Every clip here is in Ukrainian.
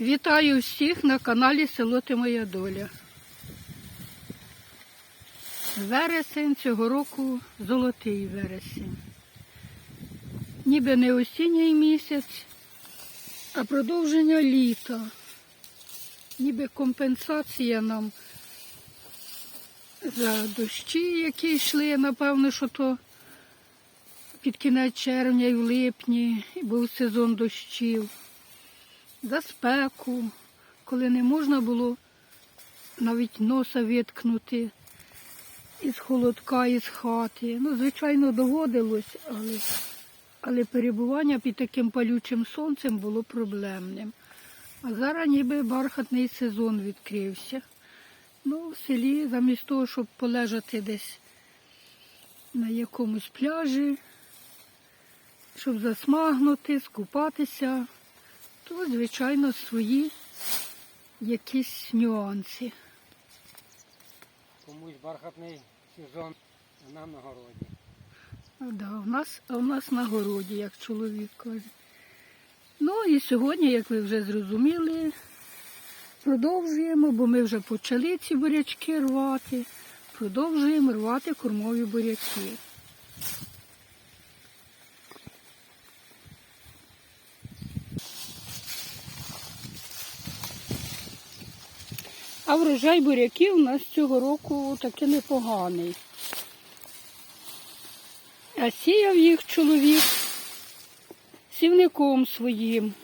Вітаю всіх на каналі Село Ти Моя Доля. Вересень цього року золотий вересень. Ніби не осінній місяць, а продовження літа. Ніби компенсація нам за дощі, які йшли, напевно, що то під кінець червня і в липні був сезон дощів за спеку, коли не можна було навіть носа виткнути із холодка, із хати. Ну, звичайно, доводилось, але, але перебування під таким палючим сонцем було проблемним. А зараз ніби бархатний сезон відкрився. Ну, в селі, замість того, щоб полежати десь на якомусь пляжі, щоб засмагнути, скупатися, то, звичайно, свої якісь нюанси. Комусь бархатний сезон, а нам на городі. А, Да, у нас, а у нас на городі, як чоловік каже. Ну і сьогодні, як ви вже зрозуміли, продовжуємо, бо ми вже почали ці бурячки рвати. Продовжуємо рвати кормові буряки. А врожай буряків у нас цього року таки непоганий. А сіяв їх чоловік сівником своїм.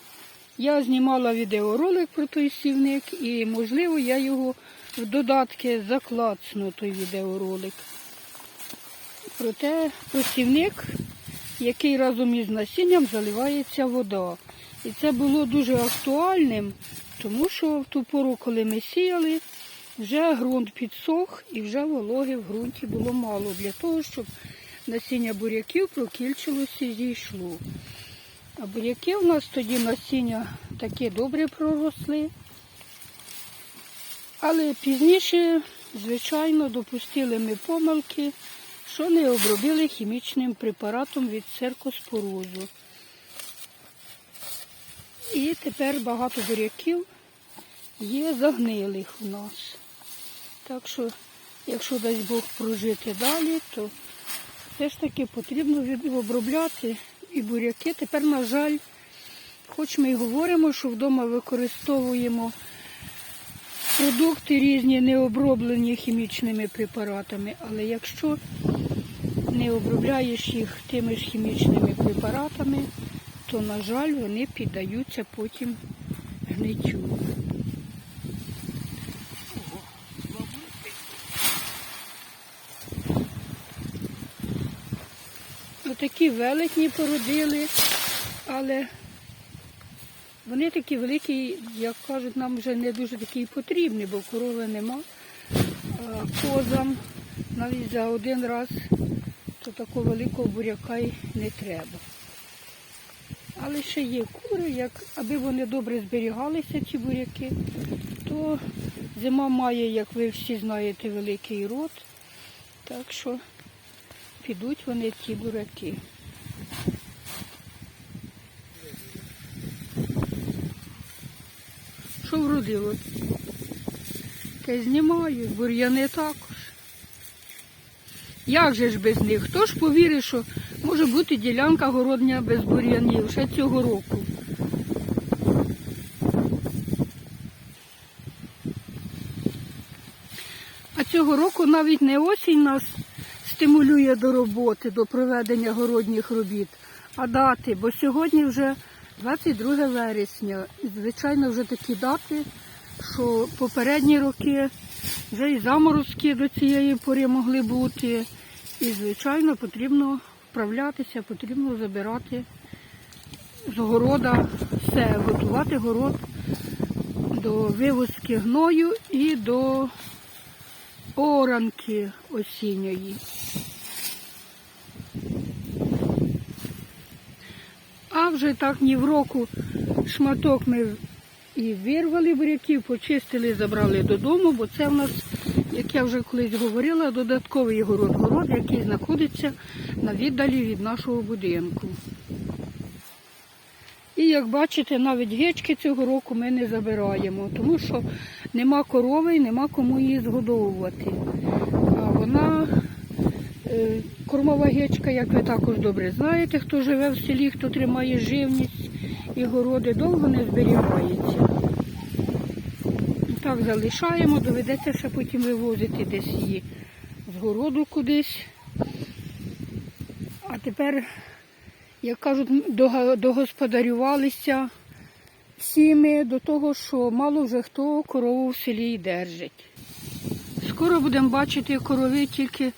Я знімала відеоролик про той сівник і, можливо, я його в додатки заклацну, той відеоролик. Проте про сівник, який разом із насінням заливається вода. І це було дуже актуальним, тому що в ту пору, коли ми сіяли, вже ґрунт підсох і вже вологи в ґрунті було мало для того, щоб насіння буряків прокільчилося і зійшло. А буряки у нас тоді насіння такі добре проросли. Але пізніше, звичайно, допустили ми помилки, що не обробили хімічним препаратом від циркоспорозу. І тепер багато буряків є загнилих у нас. Так що, якщо дасть Бог прожити далі, то все ж таки потрібно обробляти і буряки. Тепер, на жаль, хоч ми й говоримо, що вдома використовуємо продукти різні, не оброблені хімічними препаратами, але якщо не обробляєш їх тими ж хімічними препаратами, то, на жаль, вони піддаються потім гниттю. Отакі велетні породили, але вони такі великі, як кажуть, нам вже не дуже такі потрібні, бо корови нема. Козам навіть за один раз то такого великого буряка й не треба. Але ще є кури, як, аби вони добре зберігалися, ці буряки, то зима має, як ви всі знаєте, великий рот. Так що підуть вони ці буряки. Що вродило? Те знімаю, бур'яни також. Як же ж без них? Хто ж повірить, що може бути ділянка городня без бур'янів ще цього року? А цього року навіть не осінь нас стимулює до роботи, до проведення городніх робіт, а дати, бо сьогодні вже 22 вересня. І, звичайно, вже такі дати, що попередні роки вже і заморозки до цієї пори могли бути. І, звичайно, потрібно вправлятися, потрібно забирати з города все, готувати город до вивозки гною і до оранки осінньої. А вже так ні в року шматок ми і вирвали буряків, почистили, забрали додому, бо це в нас, як я вже колись говорила, додатковий город, город, який знаходиться на віддалі від нашого будинку. І як бачите, навіть гечки цього року ми не забираємо, тому що нема корови і нема кому її згодовувати. А вона е, кормова гечка, як ви також добре знаєте, хто живе в селі, хто тримає живність і городи, довго не зберігається. Так залишаємо, доведеться ще потім вивозити десь її з городу кудись. А тепер, як кажуть, догосподарювалися всі ми до того, що мало вже хто корову в селі держить. Скоро будемо бачити корови тільки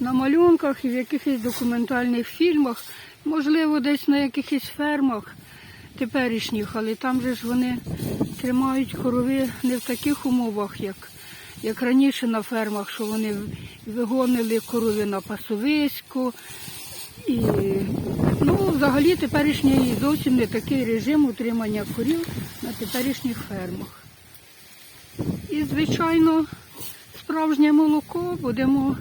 на малюнках і в якихось документальних фільмах, можливо, десь на якихось фермах теперішніх, але там же ж вони тримають корови не в таких умовах, як, як раніше на фермах, що вони вигонили корови на пасовисько. І, ну, взагалі теперішній зовсім не такий режим утримання корів на теперішніх фермах. І, звичайно, справжнє молоко будемо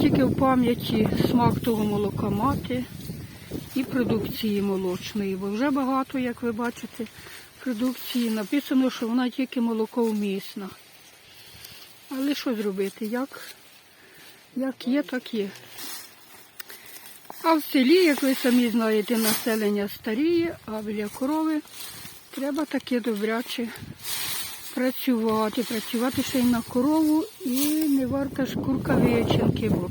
тільки в пам'яті смак того молока мати і продукції молочної, бо вже багато, як ви бачите, продукції написано, що вона тільки молоковмісна. Але що зробити? Як, як є, так є. А в селі, як ви самі знаєте, населення старіє, а біля корови треба таке добряче працювати, працювати ще й на корову і не варта шкурка вичинки, бо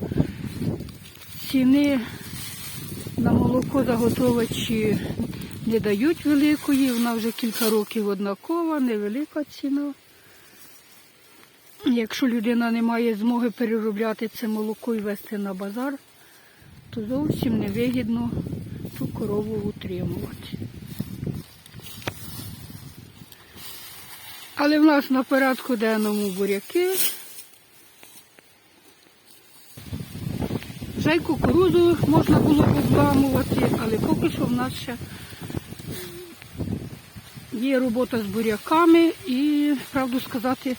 ціни на молоко заготовачі не дають великої, вона вже кілька років однакова, невелика ціна. Якщо людина не має змоги переробляти це молоко і вести на базар, то зовсім невигідно ту корову утримувати. Але в нас на порядку денному буряки. Вже й кукурудзу можна було обламувати, але поки що в нас ще є робота з буряками і, правду сказати,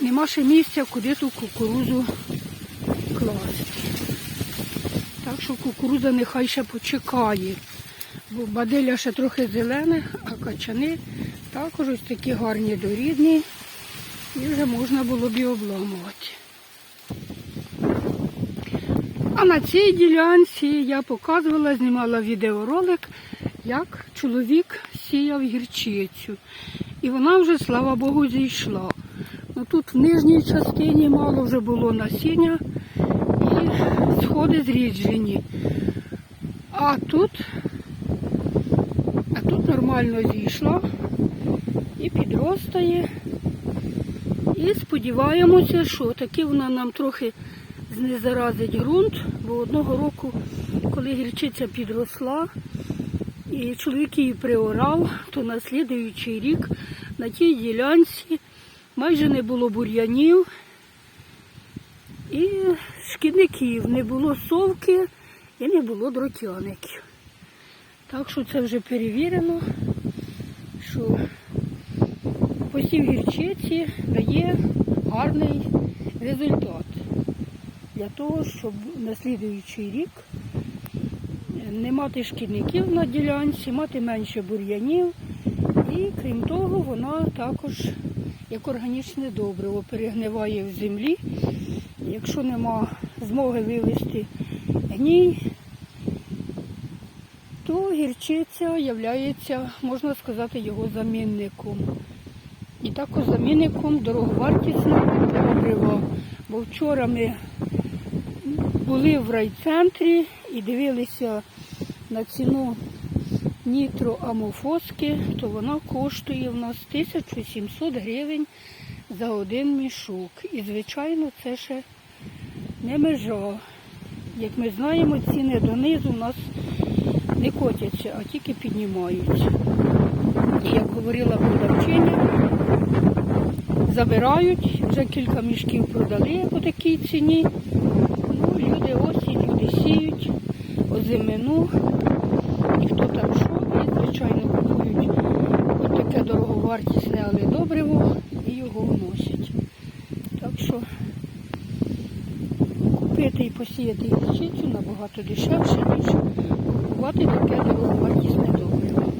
нема ще місця, куди ту кукурудзу класти. Так що кукурудза нехай ще почекає. Бо баделя ще трохи зелене, а качани також ось такі гарні дорідні. І вже можна було б і обламувати. А на цій ділянці я показувала, знімала відеоролик, як чоловік сіяв гірчицю. І вона вже, слава Богу, зійшла. Ну, тут в нижній частині мало вже було насіння і сходи зріджені. А тут, а тут нормально зійшла і підростає. І сподіваємося, що таки вона нам трохи знезаразить ґрунт, бо одного року, коли гірчиця підросла, і чоловік її приорав, то на слідуючий рік на тій ділянці майже не було бур'янів і шкідників, не було совки і не було дротяників. Так що це вже перевірено, що посів гірчиці дає гарний результат для того, щоб на слідуючий рік не мати шкідників на ділянці, мати менше бур'янів. І крім того, вона також як органічне добриво перегниває в землі. Якщо нема змоги вивести гній, то гірчиця є, можна сказати, його замінником. І також замінником дороговартісного добрива. Бо вчора ми були в райцентрі і дивилися на ціну нітроамофоски, то вона коштує в нас 1700 гривень за один мішок. І, звичайно, це ще не межа. Як ми знаємо, ціни донизу у нас не котяться, а тільки піднімаються. Як говорила продавчиня, забирають, вже кілька мішків продали по такій ціні. Ну, люди осінь, люди сіють, озимину, і хто там що, і, звичайно, купують от дороговартісне, але добриво і його вносять. Так що купити і посіяти гірчицю набагато дешевше, ніж купувати таке дороговартісне добриво.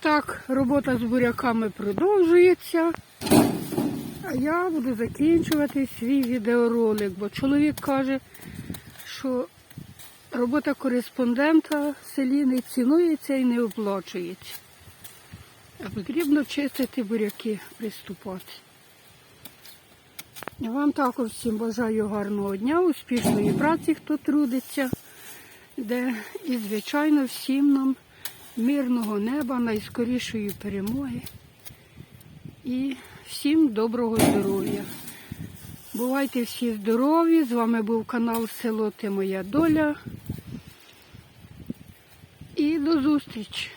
так, робота з буряками продовжується. А я буду закінчувати свій відеоролик, бо чоловік каже, що робота кореспондента в селі не цінується і не оплачується. Потрібно чистити буряки, приступати. Вам також всім бажаю гарного дня, успішної праці, хто трудиться, де і, звичайно, всім нам мирного неба, найскорішої перемоги і всім доброго здоров'я. Бувайте всі здорові! З вами був канал Село Ти Моя Доля. І до зустрічі!